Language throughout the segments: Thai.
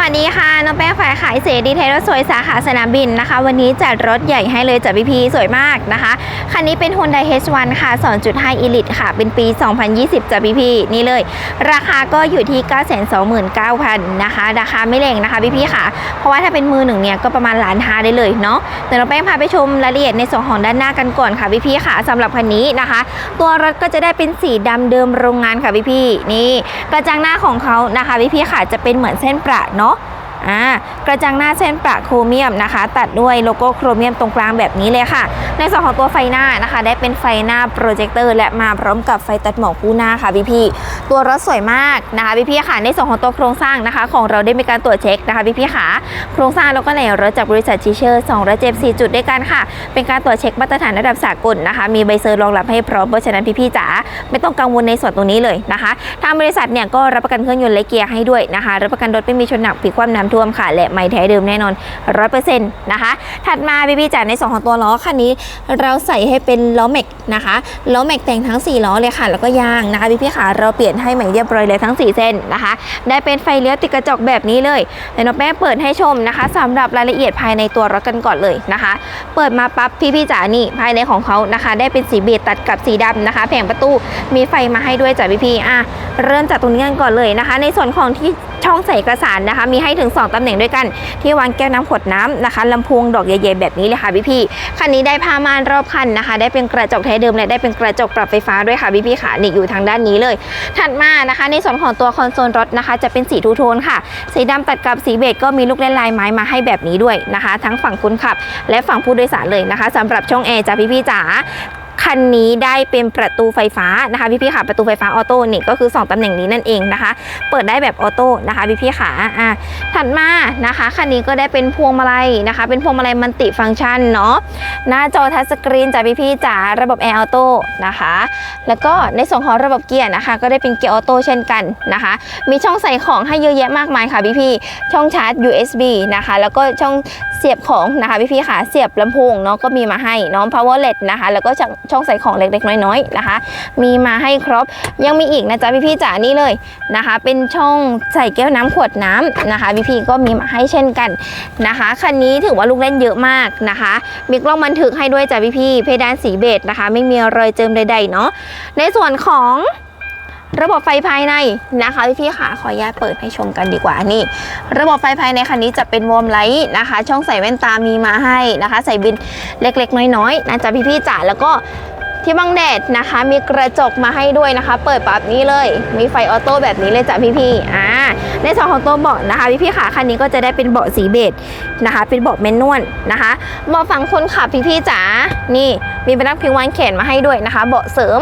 วัสดีค่ะน้องแป้งฝ่ายขายเสดีเทรถสวยสาขาสนามบินนะคะ วันนี้จัดรถใหญ่ให้เลยจัดพีพีสวยมากนะคะ คันนี้เป็น Hyundai H1 ค่ะ 2.5 Elite ค่ะ เป็นปี 2020จัดพีพีนี่เลย ราคาก็อยู่ที่ 929,000นะคะ ราคาไม่แรงนะคะพี่พี่ๆค่ะ เพราะว่าถ้าเป็นมือหนึ่งเนี่ยก็ประมาณล้านห้าได้เลยเนาะเดี๋ยวน้องแป้งพาไปชมรายละเอียดในส่วนของด้านหน้ากันก่อนค่ะพี่พี่ๆค่ะสำหรับคันนี้นะคะ ตัวรถก็จะได้เป็นสีดำเดิมโรงงานค่ะพี่พี่ๆนี่กระจังหน้าของเขานะคะพี่พี่ๆค่ะจะเป็นเหมือนเส้นประเนาะเนาะ อ่ากระจังหน้าเส้นประโครเมียมนะคะ ตัดด้วยโลโก้โครเมียมตรงกลางแบบนี้เลยค่ะ ในส่วนของตัวไฟหน้านะคะ ได้เป็นไฟหน้าโปรเจคเตอร์และมาพร้อมกับไฟตัดหมอกคู่หน้าค่ะพี่พี่ตัวรถสวยมากนะคะพี่พี่ค่ะในส่วนของตัวโครงสร้างนะคะ ของเราได้มีการตรวจเช็คนะคะพี่พี่ค่ะโครงสร้างแล้วก็ในรถจากบริษัทชิเชอร์2และเจ็บ4จุดด้วยกันค่ะ เป็นการตรวจเช็คมาตรฐานระดับสากลนะคะ มีใบเซอร์รองรับให้พร้อมเพราะฉะนั้นพี่ๆจ๋าไม่ต้องกังวลในส่วนตรงนี้เลยนะคะทางบริษัทเนี่ยก็รับประกันเครื่องยนต์และเกียร์ให้ด้วยนะคะรับประกันรถไม่มีชนหนักผิดความน้ำท่วมค่ะ และไม่แท้เดิมแน่นอน100%นะคะ ถัดมาพี่ๆจ๋าในส่วนของตัวล้อคันนี้ เราใส่ให้เป็นล้อแม็กนะคะล้อแม็กแต่งทั้ง 4 ล้อเลยค่ะ แล้วก็ยางนะคะพี่ๆค่ะเราเปลี่ยนให้ใหม่เรียบร้อยเลยทั้ง 4 เส้นนะคะ ได้เป็นไฟเลี้ยวติดกระจกแบบนี้เลยเดี๋ยวน้องแป้เปิดให้ชมนะคะสำหรับรายละเอียดภายในตัวรถกันก่อนเลยนะคะ เปิดมาปั๊บพี่ๆจ๋านี่ภายในของเขานะคะ ได้เป็นสีเบจตัดกับสีดำนะคะ แผงประตูมีไฟมาให้ด้วยจ้ะพี่ๆอะเริ่มจากตรงนี้กันก่อนเลยนะคะ ในส่วนของที่ช่องใส่เอกสารนะคะ มีให้ถึง 2 ตำแหน่งด้วยกัน ที่วางแก้วน้ำขวดน้ำนะคะลำโพงดอกใหญ่ๆแบบนี้เลยค่ะพี่ๆคันนี้ได้ผ้าม่านรอบคันนะคะ ได้เป็นกระจกแท้เดิมและได้เป็นกระจกปรับไฟฟ้าด้วยค่ะพี่ๆค่ะนี่อยู่ทางด้านนี้เลย ถัดมานะคะ ในส่วนของตัวคอนโซลรถนะคะ จะเป็นสีทูโทนค่ะ สีดำตัดกับสีเบจก็มีลูกเล่นลายไม้มาให้แบบนี้ด้วยนะคะ ทั้งฝั่งคนขับ และฝั่งผู้โดยสารเลยนะคะสำหรับช่องแอร์จ้ะพี่ๆจ๋า คันนี้ได้เป็นประตูไฟฟ้านะคะพี่ๆค่ะประตูไฟฟ้าออโต้นี่ก็คือ 2ตำแหน่งนี้นั่นเองนะคะ เปิดได้แบบออโต้นะคะพี่ๆค่ะอะถัดมานะคะคันนี้ก็ได้เป็นพวงมาลัยนะคะ เป็นพวงมาลัยมัลติฟังก์ชันเนาะหน้าจอทัชสกรีนจากพี่ๆจ๋าระบบแอร์ออโต้นะคะ แล้วก็ในส่วนของระบบเกียร์นะคะ ก็ได้เป็นเกียร์ออโต้เช่นกันนะคะ มีช่องใส่ของให้เยอะแยะมากมายค่ะพี่ๆช่องชาร์จ USB นะคะ แล้วก็ช่อง สียบของนะคะพี่ๆค่ะเสียบลำโพงเนาะก็มีมาให้น้อง powerlet นะคะแล้วก็ช่องใส่ของเล็กๆน้อยๆนะคะ มีมาให้ครบยังมีอีกนะจ๊ะพี่ๆจ๋านี่เลยนะคะ เป็นช่องใส่แก้วน้ำขวดน้ำนะคะพี่ๆก็มีมาให้เช่นกันนะคะคันนี้ถือว่าลูกเล่นเยอะมากนะคะ มีกล้องบันทึกให้ด้วยจ้ะพี่ๆเพดานสีเบจนะคะ ไม่มีรอยเจิมใดๆเนาะในส่วนของ ระบบไฟภายในนะคะพี่ๆค่ะขออนุญาตเปิดให้ชมกันดีกว่านี่ ระบบไฟภายในคันนี้จะเป็นวอร์มไลท์นะคะ ช่องใส่แว่นตามีมาให้นะคะ ใส่บินเล็กๆ น้อยๆนะจ๊ะพี่ๆจ๋าแล้วก็ ที่บังแดดนะคะ มีกระจกมาให้ด้วยนะคะ เปิดปั๊บนี้เลย มีไฟออโต้แบบนี้เลยจ้ะพี่ๆอ่าในส่วนของตัวเบาะนะคะพี่ๆค่ะคันนี้ก็จะได้เป็นเบาะสีเบจนะคะ เป็นเบาะแมนนวลนะคะเบาะฝั่งคนขับพี่ๆจ๋านี่ มีเป็นนักพิงวางแขนมาให้ด้วยนะคะ เบาะเสริม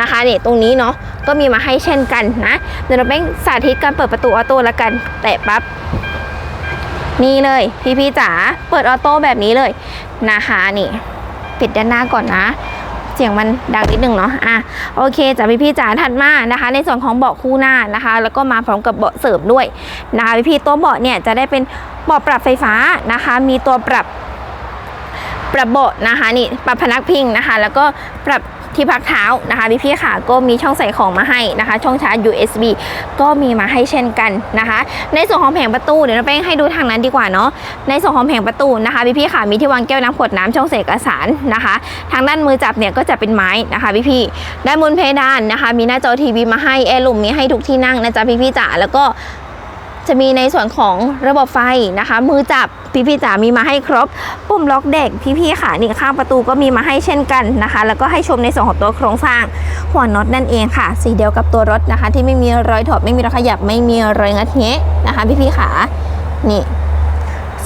นะคะนี่ตรงนี้เนาะก็มีมาให้เช่นกันนะเดี๋ยวเราไปสาธิตการเปิดประตูออโต้ละกัน แตะปั๊บนี่เลย พี่ๆจ๋าเปิดออโต้แบบนี้เลยนะคะนี่ปิดด้านหน้าก่อนนะ เสียงมันดังนิดนึงเนาะอะโอเคจ้ะพี่พี่จ๋าถัดมานะคะ ในส่วนของเบาะคู่หน้านะคะ แล้วก็มาพร้อมกับเบาะเสริมด้วยนะคะพี่พี่ตัวเบาะเนี่ยจะได้เป็นเบาะปรับไฟฟ้านะคะ มีตัวปรับปรับเบาะนะคะนี่ปรับพนักพิงนะคะ แล้วก็ปรับ ที่พักเท้านะคะพี่พี่ๆค่ะก็มีช่องใส่ของมาให้นะคะ ช่องชาร์จ USB ก็มีมาให้เช่นกันนะคะ ในส่วนของแผงประตูเดี๋ยวเราไปให้ดูทางนั้นดีกว่าเนาะในส่วนของแผงประตูนะคะพี่พี่ๆค่ะมีที่วางแก้วน้ำขวดน้ำช่องใส่เอกสารนะคะ ทางด้านมือจับเนี่ยก็จะเป็นไม้นะคะพี่พี่ๆด้านบนเพดานนะคะ มีหน้าจอทีวีมาให้แอร์ลุมมีให้ทุกที่นั่งนะจ๊ะพี่พี่ๆจ๋าแล้วก็ จะมีในส่วนของระบบไฟนะคะ มือจับพี่พี่ๆจ๋ามีมาให้ครบ ปุ่มล็อกเด็กพี่พี่ๆค่ะนี่ข้างประตูก็มีมาให้เช่นกันนะคะ แล้วก็ให้ชมในส่วนของตัวโครงสร้างหัวน็อตนั่นเองค่ะ สีเดียวกับตัวรถนะคะ ที่ไม่มีรอยถอดไม่มีรอยขยับไม่มีรอยงัดเงะนะคะพี่พี่ๆค่ะนี่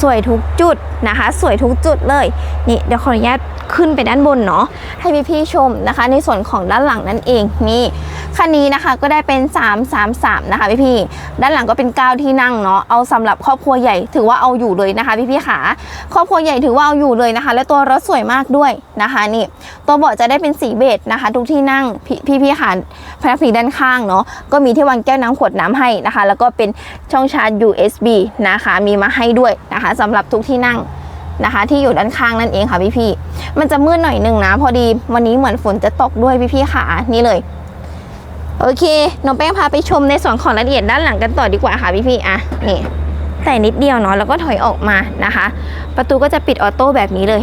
สวยทุกจุดนะคะ สวยทุกจุดเลย นี่เดี๋ยวขออนุญาตขึ้นไปด้านบนเนาะให้พี่พี่ๆชมนะคะ ในส่วนของด้านหลังนั่นเองนี่คันนี้นะคะก็ได้เป็น 333 นะคะพี่พี่ๆด้านหลังก็เป็น 9 ที่นั่งเนาะเอาสำหรับครอบครัวใหญ่ถือว่าเอาอยู่เลยนะคะพี่พี่ๆขาครอบครัวใหญ่ถือว่าเอาอยู่เลยนะคะ และตัวรถสวยมากด้วยนะคะนี่ตัวเบาะจะได้เป็นสีเบจนะคะ ทุกที่นั่งพี่พี่ๆค่ะพนักพิงด้านข้างเนาะก็มีที่วางแก้วน้ำขวดน้ำให้นะคะ แล้วก็เป็นช่องชาร์จ USB นะคะมีมาให้ด้วยนะคะสำหรับทุกที่นั่งนะคะ ที่อยู่ด้านข้างนั่นเองค่ะพี่พี่มันจะมืดหน่อยหนึ่งนะ พอดีวันนี้เหมือนฝนจะตกด้วยพี่พี่ค่ะนี่เลย โอเคน้องแป้งพาไปชมในส่วนของรายละเอียดด้านหลังกันต่อดีกว่าค่ะพี่พี่อะนี่แต่นิดเดียวเนาะแล้วก็ถอยออกมานะคะ ประตูก็จะปิดออโต้แบบนี้เลย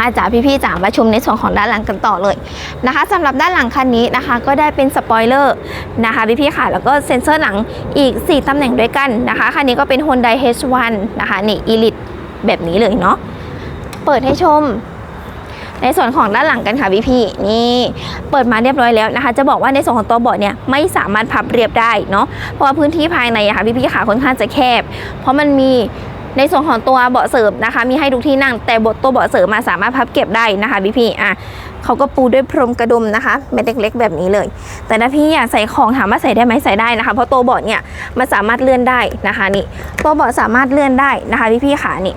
มาจากพี่ๆจ๋ามาชมในส่วนของด้านหลังกันต่อเลยนะคะสำหรับด้านหลังคันนี้นะคะ ก็ได้เป็นสปอยเลอร์นะคะพี่ๆค่ะ แล้วก็เซ็นเซอร์หลังอีก 4ตำแหน่งด้วยกันนะคะคันนี้ก็เป็น Hyundai H1 นะคะนี่ Elite แบบนี้เลยเนาะเปิดให้ชมในส่วนของด้านหลังกันค่ะพี่พี่ๆนี่เปิดมาเรียบร้อยแล้วนะคะ จะบอกว่าในส่วนของตัวเบาะเนี่ยไม่สามารถพับเรียบได้เนาะเพราะว่าพื้นที่ภายในอะค่ะพี่พี่ๆขาค่อนข้างจะแคบ เพราะมันมี ในส่วนของตัวเบาะเสริมนะคะ มีให้ทุกที่นั่ง แต่บทตัวเบาะเสริมมาสามารถพับเก็บได้นะคะพี่พี่อะเขาก็ปูด้วยพรมกระดุมนะคะเม็ดเล็กๆแบบนี้เลย แต่ถ้าพี่อยากใส่ของถามว่าใส่ได้ไหมใส่ได้นะคะ เพราะตัวเบาะเนี่ยมันสามารถเลื่อนได้นะคะนี่ตัวเบาะสามารถเลื่อนได้นะคะพี่พี่ขานี่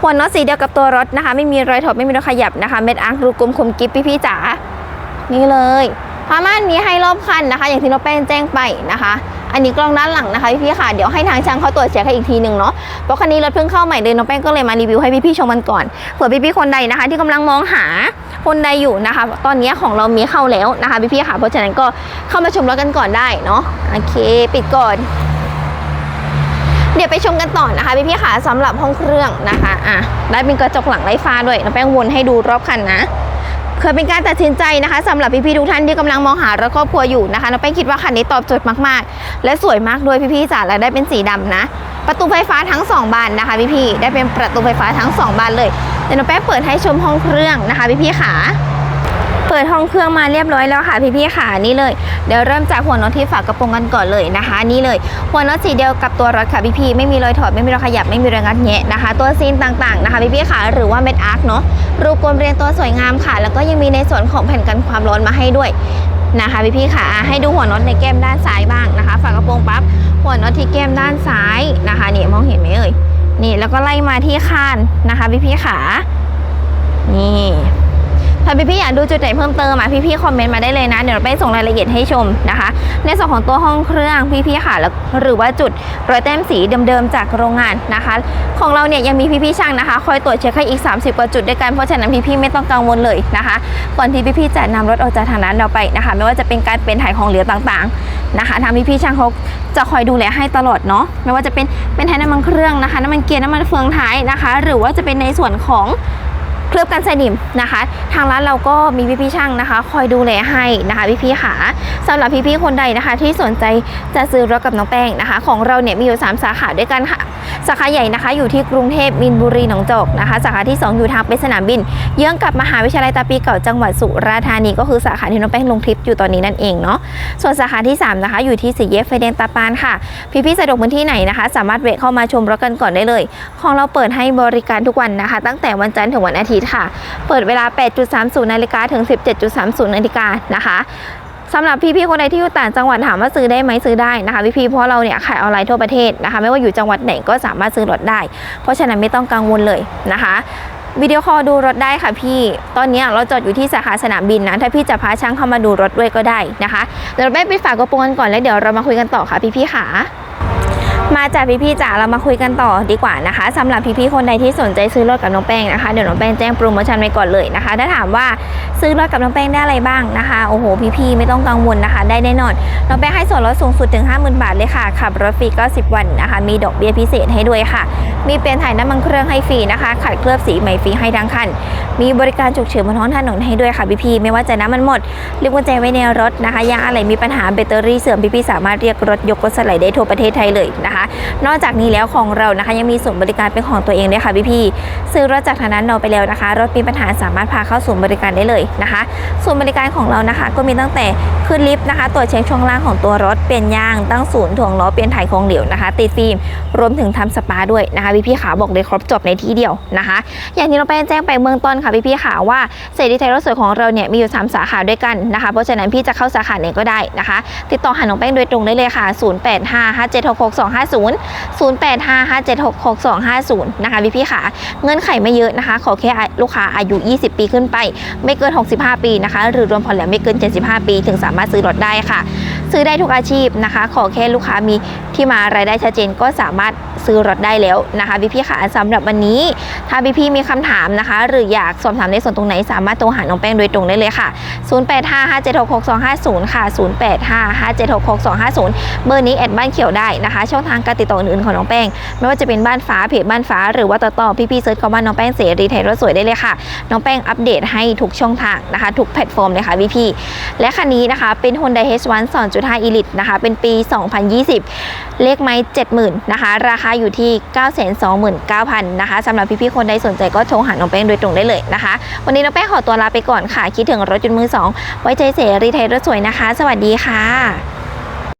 หัวน็อตสีเดียวกับตัวรถนะคะ ไม่มีรอยถอดไม่มีรอยขยับนะคะเม็ดอาร์ครูกลมคมกิฟพี่พี่จ๋านี่เลยผ้าม่านมีให้รอบคันนะคะ อย่างที่น้องแป้งแจ้งไปนะคะ อันนี้กล้องด้านหลังนะคะพี่พี่ๆค่ะเดี๋ยวให้ทางช่างเขาตรวจเช็คให้อีกทีหนึ่งเนาะเพราะคันนี้รถเพิ่งเข้าใหม่เลยน้องแป้งก็เลยมารีวิวให้พี่พี่ๆชมกันก่อนเผื่อพี่พี่ๆคนใดนะคะ ที่กำลังมองหาคนใดอยู่นะคะ ตอนนี้ของเรามีเข้าแล้วนะคะพี่พี่ๆค่ะเพราะฉะนั้นก็เข้ามาชมรถกันก่อนได้เนาะโอเค ปิดก่อน เดี๋ยวไปชมกันต่อนะคะพี่พี่ๆค่ะสำหรับห้องเครื่องนะคะอะได้เป็นกระจกหลังไร้ฟ้าด้วยน้องแป้งวนให้ดูรอบคันนะ เคยเป็นการตัดสินใจนะคะสำหรับพี่ๆทุกท่านที่กำลังมองหารถครอบครัวอยู่นะคะน้องแป้งคิดว่าคันนี้ตอบโจทย์มากๆ และสวยมากด้วยพี่ๆจ๋าและได้เป็นสีดำนะ ประตูไฟฟ้าทั้งสองบานนะคะพี่ๆได้เป็นประตูไฟฟ้าทั้งสองบานเลยเดี๋ยวน้องแป้งเปิดให้ชมห้องเครื่องนะคะพี่ๆค่ะ เปิดห้องเครื่องมาเรียบร้อยแล้วค่ะพี่ๆค่ะนี่เลยเดี๋ยวเริ่มจากหัวน็อตที่ฝากระโปรงกันก่อนเลยนะคะ นี่เลย หัวน็อตสีเดียวกับตัวรถค่ะพี่ๆไม่มีรอยถอดไม่มีรอยขยับไม่มีรอยงัดแงะนะคะ ตัวซีนต่างๆนะคะพี่ๆค่ะหรือว่าเม็ดอาร์คเนาะรูปกลมเรียงตัวสวยงามค่ะ แล้วก็ยังมีในส่วนของแผ่นกันความร้อนมาให้ด้วยนะคะพี่ๆค่ะอะให้ดูหัวน็อตในแก้มด้านซ้ายบ้างนะคะ ฝากระโปรงปั๊บหัวน็อตที่แก้มด้านซ้ายนะคะนี่มองเห็นไหมเอ่ยนี่แล้วก็ไล่มาที่คานนะคะพี่ๆค่ะนี่ ถ้าพี่ๆอยากดูจุดไหนเพิ่มเติมอะพี่ๆคอมเมนต์มาได้เลยนะ เดี๋ยวเราไปส่งรายละเอียดให้ชมนะคะ ในส่วนของตัวห้องเครื่องพี่ๆค่ะแล้วหรือว่าจุดรอยแต้มสีเดิมๆจากโรงงานนะคะ ของเราเนี่ยยังมีพี่ๆช่างนะคะ คอยตรวจเช็คให้อีก 30 กว่าจุดด้วยกันเพราะฉะนั้นพี่ๆไม่ต้องกังวลเลยนะคะ ก่อนที่พี่ๆจะนำรถออกจากทางนั้นเราไปนะคะ ไม่ว่าจะเป็นการเป็นถ่ายของเหลวต่างๆนะคะทางพี่ๆช่างเขาจะคอยดูแลให้ตลอดเนาะไม่ว่าจะเป็นเป็นท้ายน้ำมันเครื่องนะคะน้ำมันเกียร์น้ำมันเฟืองท้ายนะคะ หรือว่าจะเป็นในส่วนของ เคลือบกันสนิมนะคะ ทางร้านเราก็มีพี่ๆช่างนะคะ คอยดูแลให้นะคะพี่ๆขาสำหรับพี่ๆคนใดนะคะ ที่สนใจจะซื้อรถกับน้องแป้งนะคะ ของเราเนี่ยมีอยู่ 3 สาขาด้วยกันค่ะ สาขาใหญ่นะคะ อยู่ที่กรุงเทพมินบุรีหนองจอกนะคะ สาขาที่ 2 อยู่ทางไปสนามบิน เยื้องกับมหาวิทยาลัยตาปีเก่าจังหวัดสุราษฎร์ธานีก็คือสาขาที่น้องแป้งลงคลิปอยู่ตอนนี้นั่นเองเนาะส่วนสาขาที่สามนะคะ อยู่ที่สี่แยกไฟแดงตาปานค่ะ พี่ๆสะดวกพื้นที่ไหนนะคะ สามารถแวะเข้ามาชมรถกันก่อนได้เลย ของเราเปิดให้บริการทุกวันนะคะ ตั้งแต่วันจันทร์ถึงวันอาทิตย์ค่ะ เปิดเวลา 8.30 นาฬิกาถึง 17.30 นาฬิกานะคะ สำหรับพี่ๆคนใดที่อยู่ต่างจังหวัดถามว่าซื้อได้ไหมซื้อได้นะคะพี่ๆเพราะเราเนี่ยขายออนไลน์ทั่วประเทศนะคะ ไม่ว่าอยู่จังหวัดไหนก็สามารถซื้อรถได้ เพราะฉะนั้นไม่ต้องกังวลเลยนะคะวิดีโอคอลดูรถได้ค่ะพี่ ตอนนี้เราจอดอยู่ที่สาขาสนามบินนะ ถ้าพี่จะพาช่างเข้ามาดูรถด้วยก็ได้นะคะ เดี๋ยวเราไปฝากกระโปรงกันก่อนแล้วเดี๋ยวเรามาคุยกันต่อค่ะพี่ๆค่ะ มาจากพี่ๆจ๋าเรามาคุยกันต่อดีกว่านะคะสำหรับพี่ๆคนใดที่สนใจซื้อรถกับน้องแป้งนะคะเดี๋ยวน้องแป้งแจ้งโปรโมชั่นไว้ก่อนเลยนะคะ ถ้าถามว่าซื้อรถกับน้องแป้งได้อะไรบ้างนะคะโอ้โหพี่ๆไม่ต้องกังวลนะคะ ได้แน่นอนน้องแป้งให้ส่วนลดสูงสุดถึง 50,000 บาทเลยค่ะขับรถฟรี90วันนะคะ มีดอกเบี้ยพิเศษให้ด้วยค่ะ มีเปลี่ยนถ่ายน้ำมันเครื่องให้ฟรีนะคะขัดเคลือบสีใหม่ฟรีให้ทั้งคันมีบริการฉุกเฉินบนท้องถนนให้ด้วยค่ะพี่ๆไม่ว่าจะน้ำมันหมดลืมกุญแจไว้ในรถนะคะยางอะไรมีปัญหาแบตเตอรี่เสื่อมพี่ๆสามารถเรียกรถยกรถสไลด์ได้ทั่วประเทศไทยเลยนะคะนอกจากนี้แล้วของเรานะคะ ยังมีศูนย์บริการเป็นของตัวเองด้วยค่ะพี่ๆซื้อรถจากทางนั้นเราไปแล้วนะคะ รถมีปัญหาสามารถพาเข้าศูนย์บริการได้เลยนะคะศูนย์บริการของเรานะคะ ก็มีตั้งแต่ขึ้นลิฟต์นะคะตรวจเช็คช่วงล่างของตัวรถเปลี่ยนยางตั้งศูนย์ถ่วงล้อเปลี่ยนถ่ายของเหลวนะคะติดฟิล์มรวมถึงทำสปาด้วยนะคะพี่ๆขาบอกเลยครบจบในที่เดียวนะคะ อย่างที่เราไปแจ้งไปเมืองต้นค่ะพี่ๆขาว่าเสรีไทยรถสวยของเราเนี่ยมีอยู่ 3 สาขาด้วยกันนะคะ เพราะฉะนั้นพี่จะเข้าสาขาไหนก็ได้นะคะ ติดต่อหาน้องแป้งโดยตรงได้เลยค่ะ0855766250 0855766250 นะคะพี่ๆค่ะ เงื่อนไขไม่เยอะนะคะ ขอแค่ลูกค้าอายุ 20 ปีขึ้นไป ไม่เกิน 65 ปีนะคะ หรือรวมผ่อนแล้วไม่เกิน 75 ปี ถึงสามารถซื้อรถได้ค่ะ ซื้อได้ทุกอาชีพนะคะ ขอแค่ลูกค้ามีที่มารายได้ชัดเจนก็สามารถซื้อรถได้แล้วนะคะพี่ๆค่ะสำหรับวันนี้ ถ้าพี่ๆมีคำถามนะคะ หรืออยากสอบถามในส่วนตรงไหนสามารถโทรหาน้องแป้งโดยตรงได้เลยค่ะ 0855766250 ค่ะ 0855766250 เบอร์นี้แอดบ้านเขียวได้นะคะช่องทางการติดต่ออื่นๆของน้องแป้ง ไม่ว่าจะเป็นบ้านฟ้าเพจบ้านฟ้า หรือว่าต่อต่อพี่ๆเซิร์ชคำว่าน้องแป้งเสรีไทยรถสวยได้เลยค่ะ น้องแป้งอัปเดตให้ทุกช่องทางนะคะ ทุกแพลตฟอร์มเลยค่ะพี่ๆและคันนี้นะคะเป็น Honda H1 2.5 Elite นะคะ เป็นปี 2020 เลขไม้70,000นะคะ ราคาอยู่ที่ 929,000นะคะสำหรับพี่ๆคนใดสนใจก็โทรหาน้องแป้งโดยตรงได้เลยนะคะ วันนี้น้องแป้งขอตัวลาไปก่อนค่ะ คิดถึงรถยนต์มือสองไว้ใจเสรีไทยรถสวยนะคะ สวัสดีค่ะ